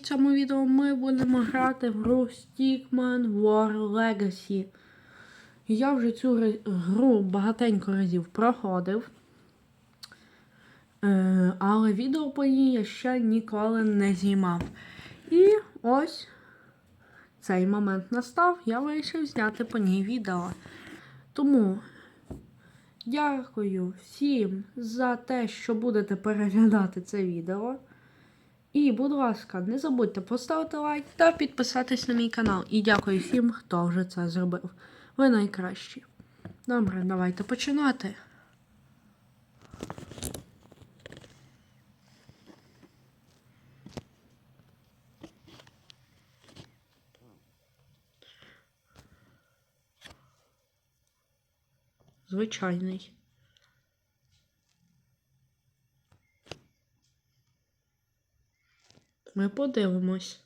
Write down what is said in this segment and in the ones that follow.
в цьому відео ми будемо грати в гру Stickman War Legacy. Я вже цю гру багатенько разів проходив. Е, але відео по ній я ще ніколи не знімав. І ось цей момент настав, я вирішив зняти по ній відео. Тому дякую всім за те, що будете переглядати це відео. І, будь ласка, не забудьте поставити лайк та підписатись на мій канал. І дякую всім, хто вже це зробив. Ви найкращі. Добре, давайте починати. Звичайний. Ми подивимось.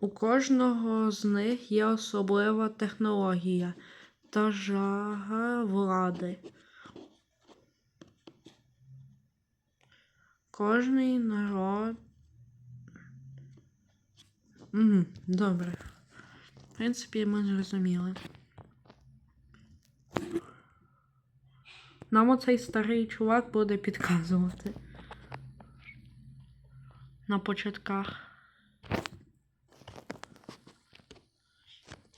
У кожного з них є особлива технологія та жага влади. Кожний народ. Угу, добре. В принципі, ми зрозуміли. Нам оцей старий чувак буде підказувати. На початках.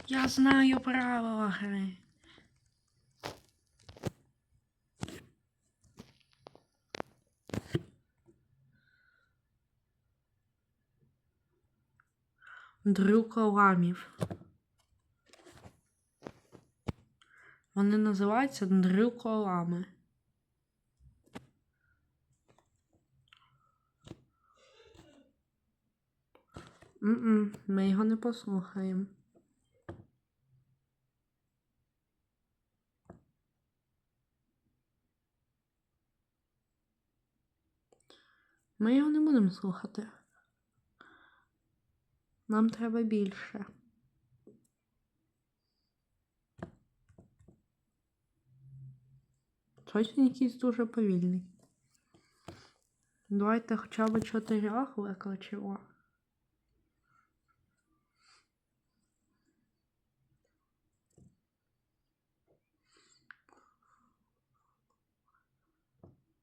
Я знаю правила гри. Дрюколамів. Вони називаються дрюколами. М-м, ми його не послухаємо. Ми його не будемо слухати. Нам треба більше. Він якийсь дуже повільний. Давайте хоча б чотирьох викличемо.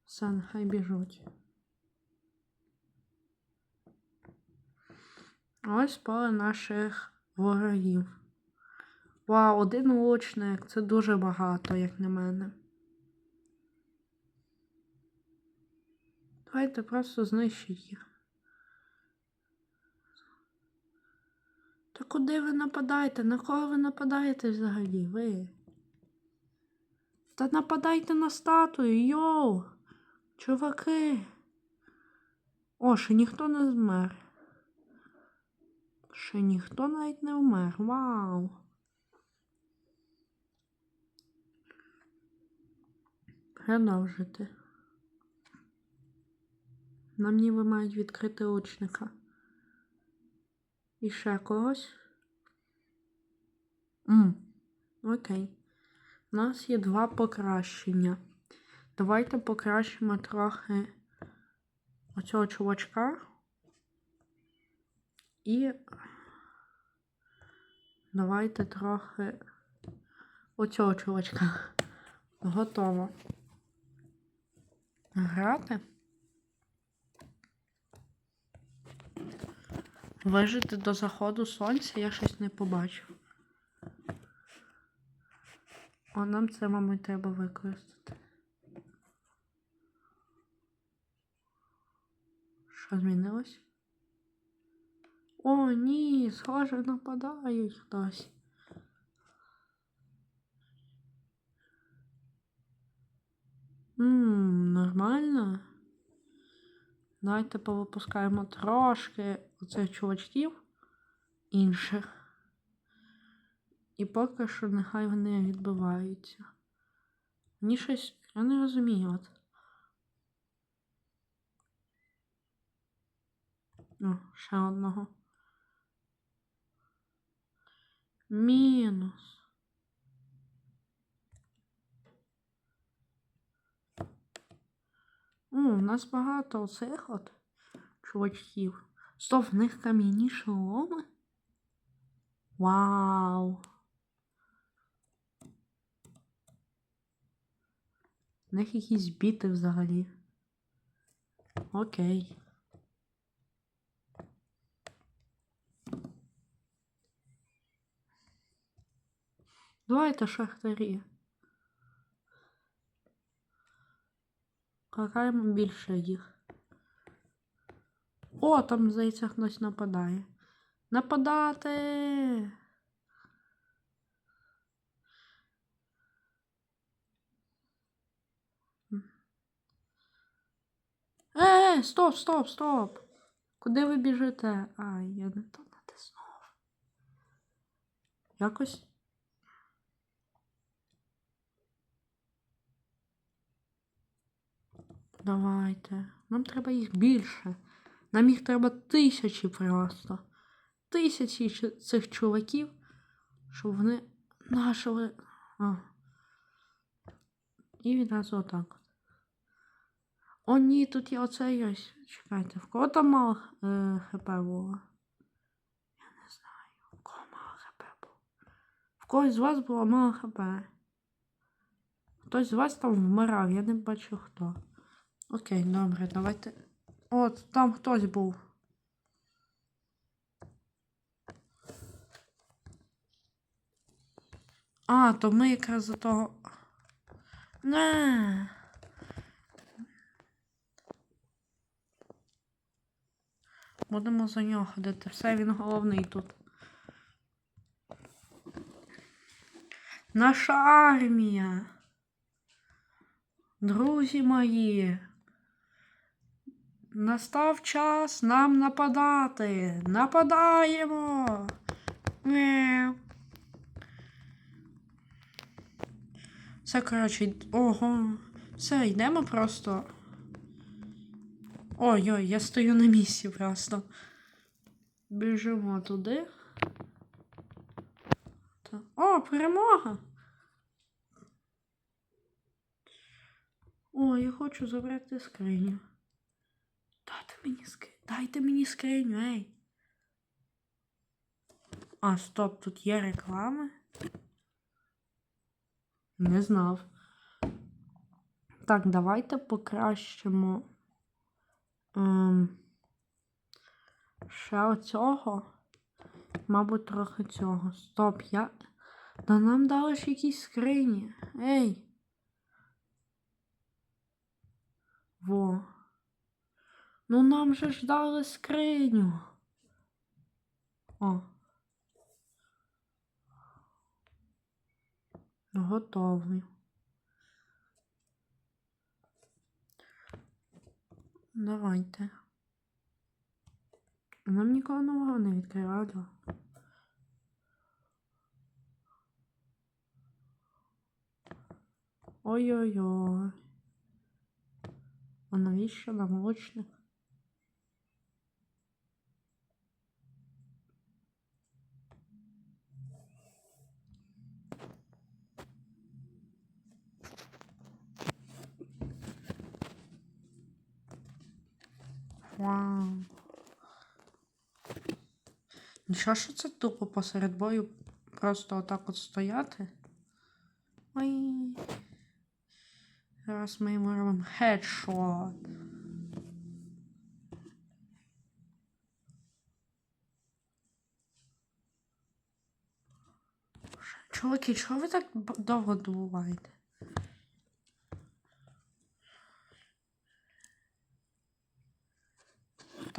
Все, нехай біжуть. Ось поле наших ворогів. Вау, один лучник. Це дуже багато, як на мене. Давайте просто знищіть їх. Та куди ви нападаєте? На кого ви нападаєте взагалі? Ви? Та нападайте на статую, йоу! Чуваки! О, ще ніхто не змер. Ще ніхто навіть не вмер. Вау! Продовжити. Нам ніби мають відкрити лучника. І ще когось. М, окей. У нас є два покращення. Давайте покращимо трохи оцього чувачка. І давайте трохи оцього чувачка. Готово. Грати. Вижити до заходу сонця я щось не побачив. О, нам це, мабуть, треба використати. Що змінилось? О, ні, схоже, нападають хтось. Ммм, нормально. Давайте повипускаємо трошки оцих чувачків інших. І поки що нехай вони відбиваються. Мені щось. Я не розумію. От. О, ще одного. Мінус. В нас багато оцих от чувачків. Стоп, в них кам'яні шоломи? Вау! В них якісь біти взагалі. Окей. Давайте шахтарі. Караємо більше їх. О, там здається хтось нападає. Нападати! Е, стоп, стоп, стоп. Куди ви біжите? Ай, я не то натиснув. Якось. Давайте. Нам треба їх більше. Нам їх треба тисячі просто. Тисячі цих чуваків, щоб вони нашили. А. І відразу отак. О, ні, тут є оцей ось. Чекайте, в кого там мало е, ХП було? Я не знаю, в кого мало ХП було. В когось з вас було мало ХП. Хтось з вас там вмирав, я не бачу хто. Окей, добре, давайте. От, там хтось був. А, то ми якраз за того. Не. Будемо за нього ходити. Все, він головний тут. Наша армія. Друзі мої. Настав час нам нападати. Нападаємо. Мяу. Все, коротше, ого. Все, йдемо просто. Ой-ой, я стою на місці просто. Біжимо туди. О, перемога! О, я хочу забрати скриню. Мені скриню. Дайте мені скриню, ей. А, стоп, тут є реклами. Не знав. Так, давайте покращимо. Ем, ще оцього. Мабуть, трохи цього. Стоп, я. Да нам дали ж якісь скрині. Ей. Во. Ну нам же ж дали скриню. О. Готовий. Давайте. Нам нікого нового не відкривали. Ой-ой-ой. А навіщо нам лучник? Вау. Нічого, що це тупо посеред бою просто отак от стояти? Ой. Зараз ми йому робимо хедшот. Чуваки, чого ви так довго добуваєте?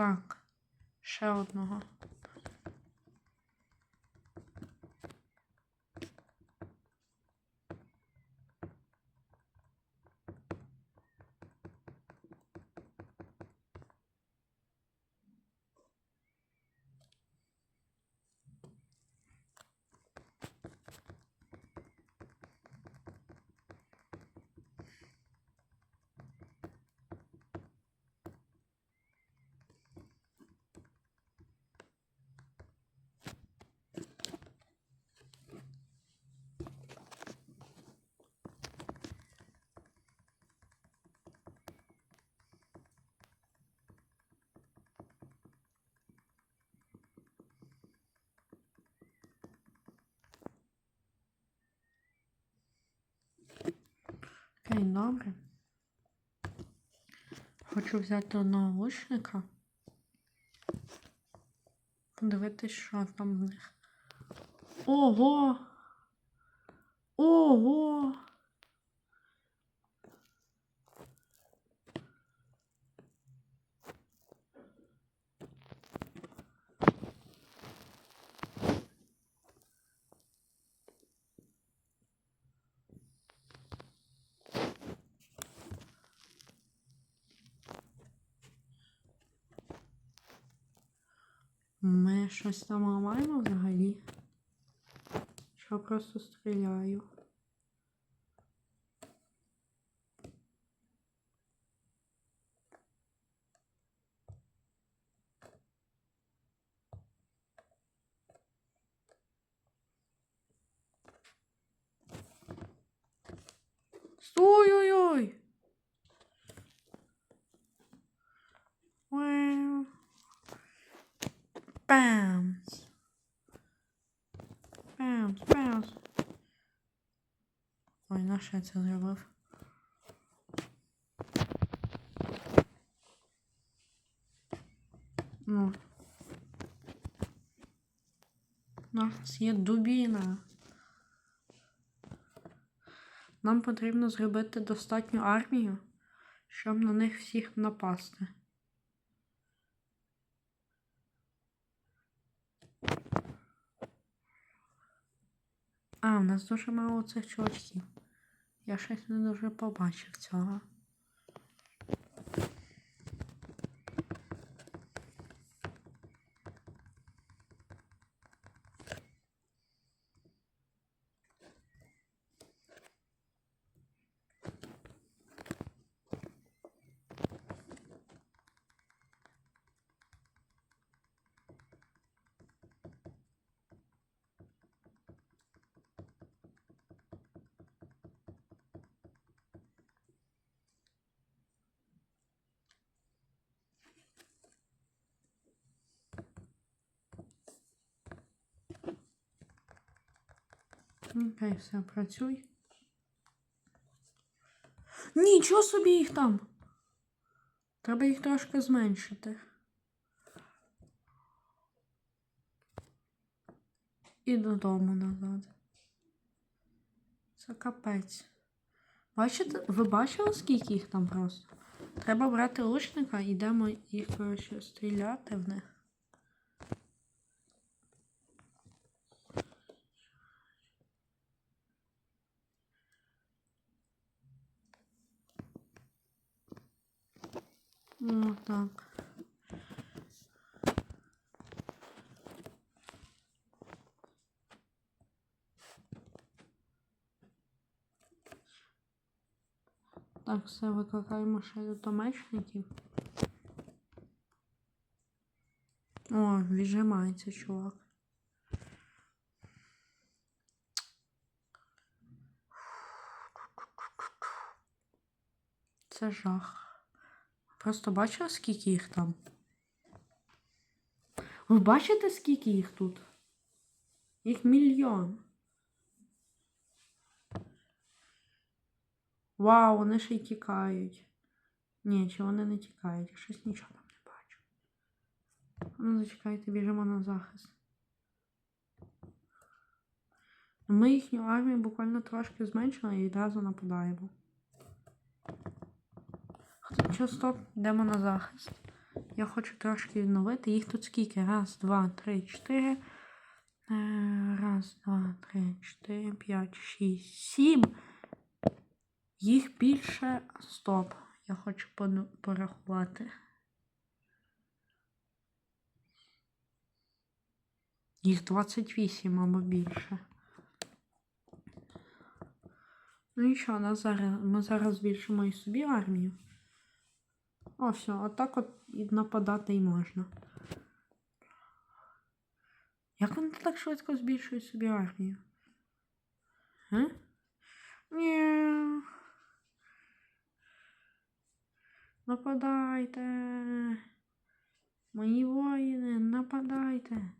Так, ще одного. Окей, добре. Хочу взяти одного лучника. Подивитись, що там в них. Ого! Ого! Ми щось маємо взагалі? Що просто стріляю? На що я це зробив? Ну. У нас є дубіна. Нам потрібно зробити достатню армію, щоб на них всіх напасти. А, у нас дуже мало цих чувачків. Я щось не дуже побачив цього. Окей, все, працюй. Нічого собі їх там. Треба їх трошки зменшити. І додому назад. Це капець. Бачите, ви бачили, скільки їх там просто? Треба брати лучника йдемо їх, коротше, стріляти в них. Ну, так. Так, все, викликаємо ще дотомечників. О, віджимається чувак. Це жах. Просто бачили, скільки їх там? Ви бачите, скільки їх тут? Їх мільйон. Вау, вони ще й тікають. Ні, чи вони не тікають? Я щось нічого там не бачу. Ну, зачекайте, біжимо на захист. Ми їхню армію буквально трошки зменшили і відразу нападаємо. Що, стоп, йдемо на захист. Я хочу трошки відновити. Їх тут скільки? Раз, два, три, чотири. Е, Раз, два, три, чотири, п'ять, шість, сім. Їх більше. Стоп. Я хочу порахувати. Їх 28 або більше. Ну нічого, нас зараз, ми зараз збільшимо і собі армію. О, все, отак от і нападати і можна. Як вони так швидко збільшують собі армію? Га? Ні. Нападайте. Мої воїни, нападайте.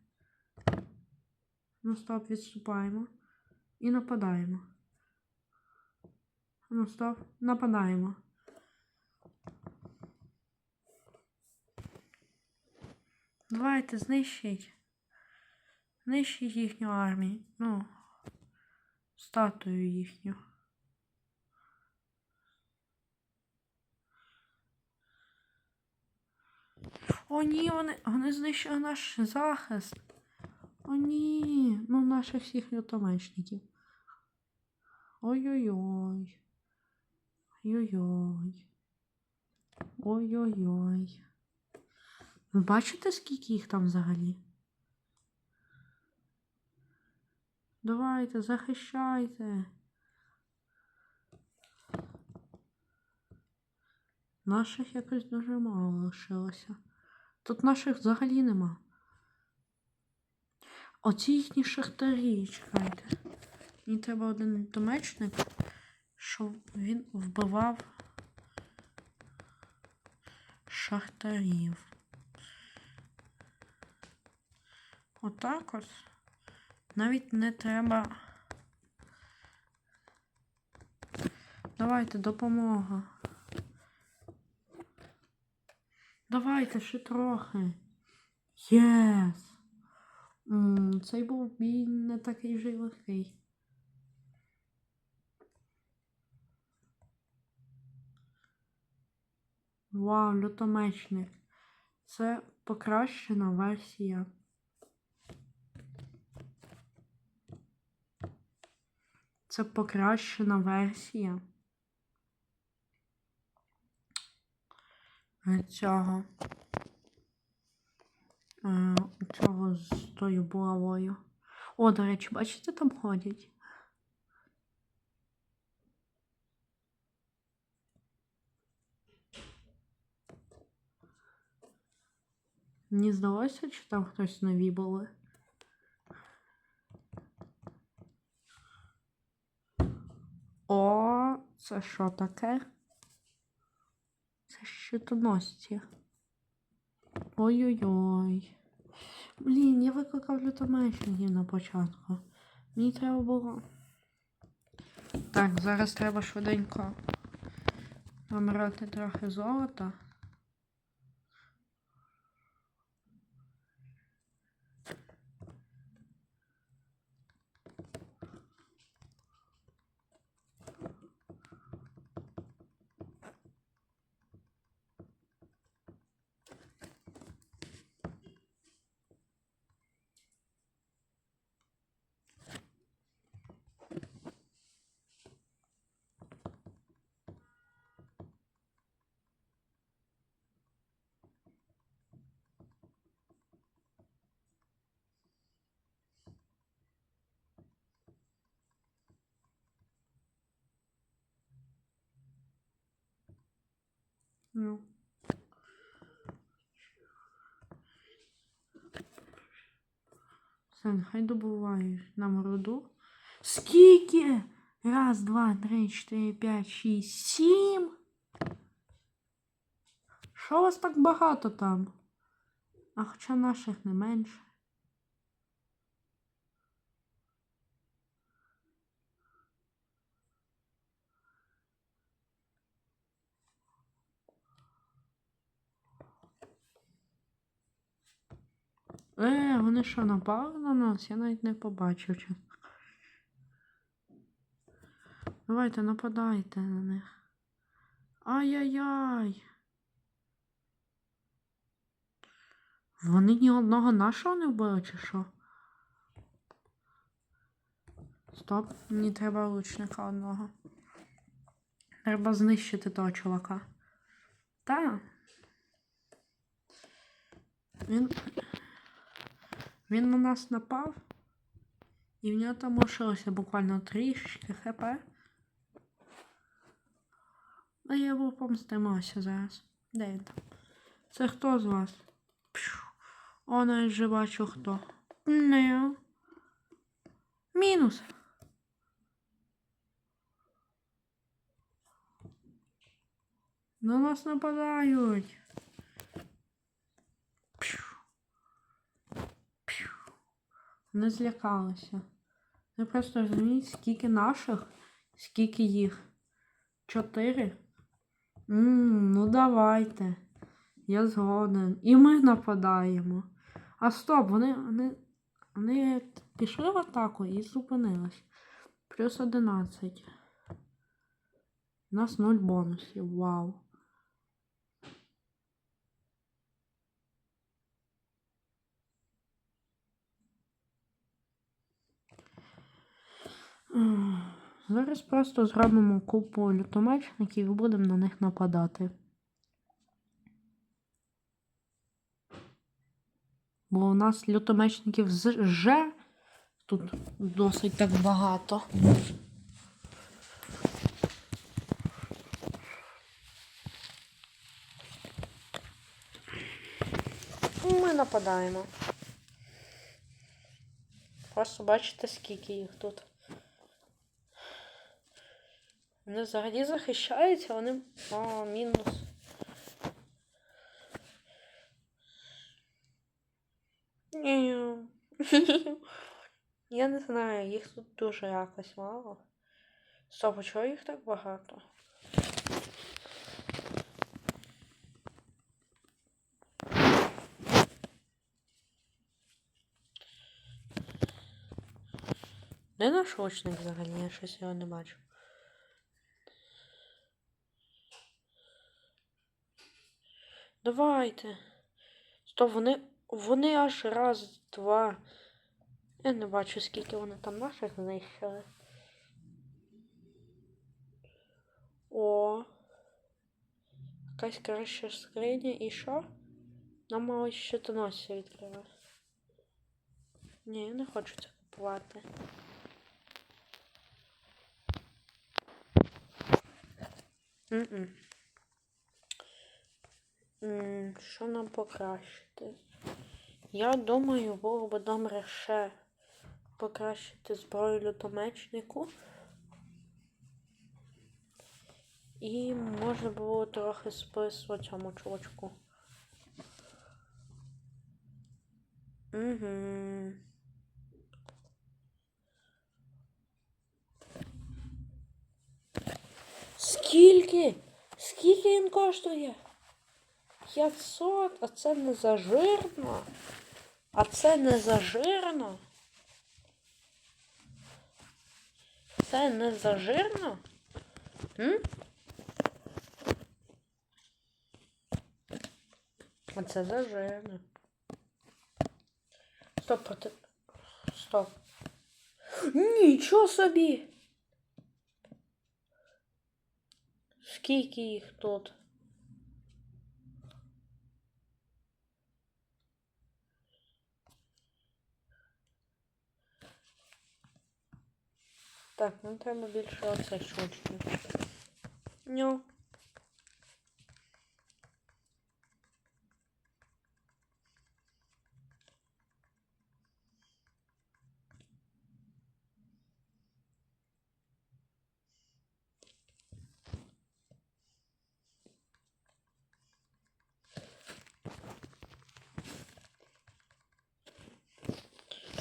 Ну, стоп, відступаємо. І нападаємо. Ну, стоп. Нападаємо. Давайте знищіть. Знищіть їхню армію. Ну, статую їхню. О, ні, вони, вони знищили наш захист. О, ні. Ну, наших всіх лютомечників. Ой-ой-ой. Ой-ой-ой. Ой-ой-ой. Ви бачите, скільки їх там взагалі? Давайте, захищайте. Наших якось дуже мало лишилося. Тут наших взагалі нема. Оці їхні шахтарі, чекайте. Мені треба один домечник, щоб він вбивав шахтарів. Отак ось. Навіть не треба. Давайте допомога. Давайте ще трохи. Єс. Цей був бій не такий вже й легкий. Вау, лютомечник. Це покращена версія. Це покращена версія. Цього. Цього з тою булавою. О, до речі, бачите, там ходять. Мені здалося, чи там хтось нові були. О, це що таке? Це щитоносці. Ой-ой-ой. Блін, я викликав лютомечників на початку. Мені треба було. Так, зараз треба швиденько намирати трохи золота. Ну. Все, нехай добувають нам руду. Скільки? Раз, два, три, чотири, п'ять, шість, сім. Що у вас так багато там? А хоча наших не менше. Е, вони що, напали на нас? Я навіть не побачив. чесно. Давайте нападайте на них. Ай-яй-яй. Вони ні одного нашого не вбили, чи що? Стоп, мені треба лучника одного. Треба знищити того чувака. Та. Він. Він на нас напав. І в нього там лишилося буквально трішечки хп. А я був помстимося зараз. Де він там? Це хто з вас? Пшу. О, вже бачу хто. Не. Мінус. На нас нападають. Пшу. Пшу. Не злякалися. Ви просто розумієте, скільки наших, скільки їх. Чотири? Ммм, ну давайте. Я згоден. І ми нападаємо. А стоп, вони, вони, вони пішли в атаку і зупинились. Плюс 11. У нас 0 бонусів. Вау. Зараз просто зробимо купу лютомечників і будемо на них нападати. Бо у нас лютомечників з- тут досить так багато. Ми нападаємо. Просто бачите, скільки їх тут. Вони взагалі захищаються, вони. О, мінус. Я не знаю, їх тут дуже якось мало. Стоп, а чого їх так багато? Де наш очник взагалі? Я щось його не бачу. Давайте. Стоп, вони. Вони аж раз, два. Я не бачу, скільки вони там наших знищили. О. Якась краща скриня і що? Нам мало щитоносці відкривати. Ні, я не хочу це купувати. М-м. Що нам покращити? Я думаю, було б добре ще покращити зброю лютомечнику. І можна було трохи спису цьому чувачку. Угу. Скільки? Скільки він коштує? 500, а це не зажирно. А це не зажирно. Це не зажирно? А це зажирно. Стоп, проти... Стоп. Нічого собі! Скільки їх тут? Так, нам треба більше оце щочки. Ню.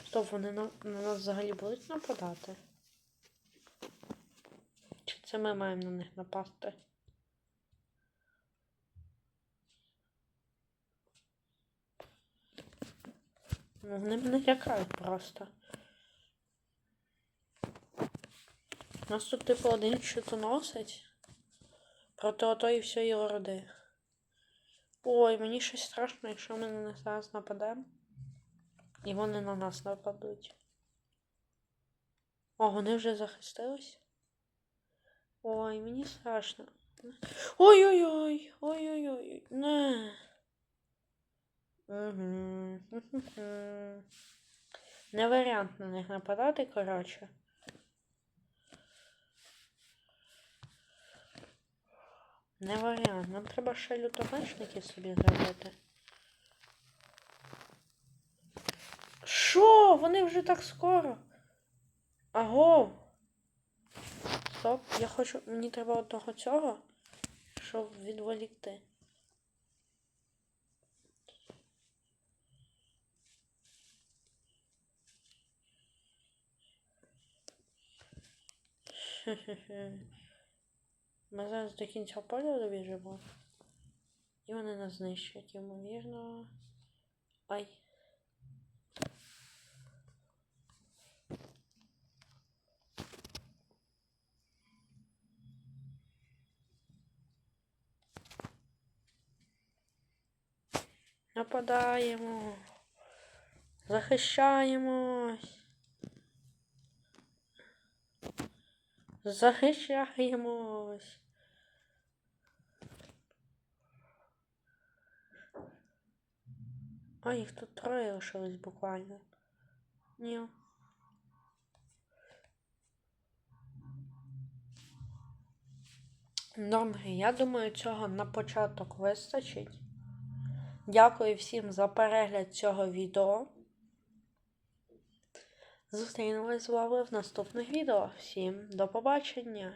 Стоп, вони на, на нас взагалі будуть нападати? Це ми маємо на них напасти? Ну, вони мене лякають просто. У нас тут типу один щитоносець проти отої всієї роди. Ой, мені щось страшно, якщо ми на зараз нападемо. І вони на нас нападуть. О, вони вже захистились? Ой, мені страшно. Ой-ой-ой! Ой-ой-ой! Не. Угу. Не варіант на них нападати, коротше. Не варіант. Нам треба ще лютомечники собі зробити. Що? Вони вже так скоро? Аго. Стоп, я хочу. Мені треба одного цього, щоб відволікти. Хе-хе-хе. Ми зараз до кінця поля добіжимо. І вони нас знищать, ймовірно. Ай. Нападаємо. Захищаємось. Захищаємось. А їх тут троє лишилось буквально. Ні. Добре, я думаю, цього на початок вистачить. Дякую всім за перегляд цього відео. Зустрінемось з вами в наступних відео. Всім до побачення!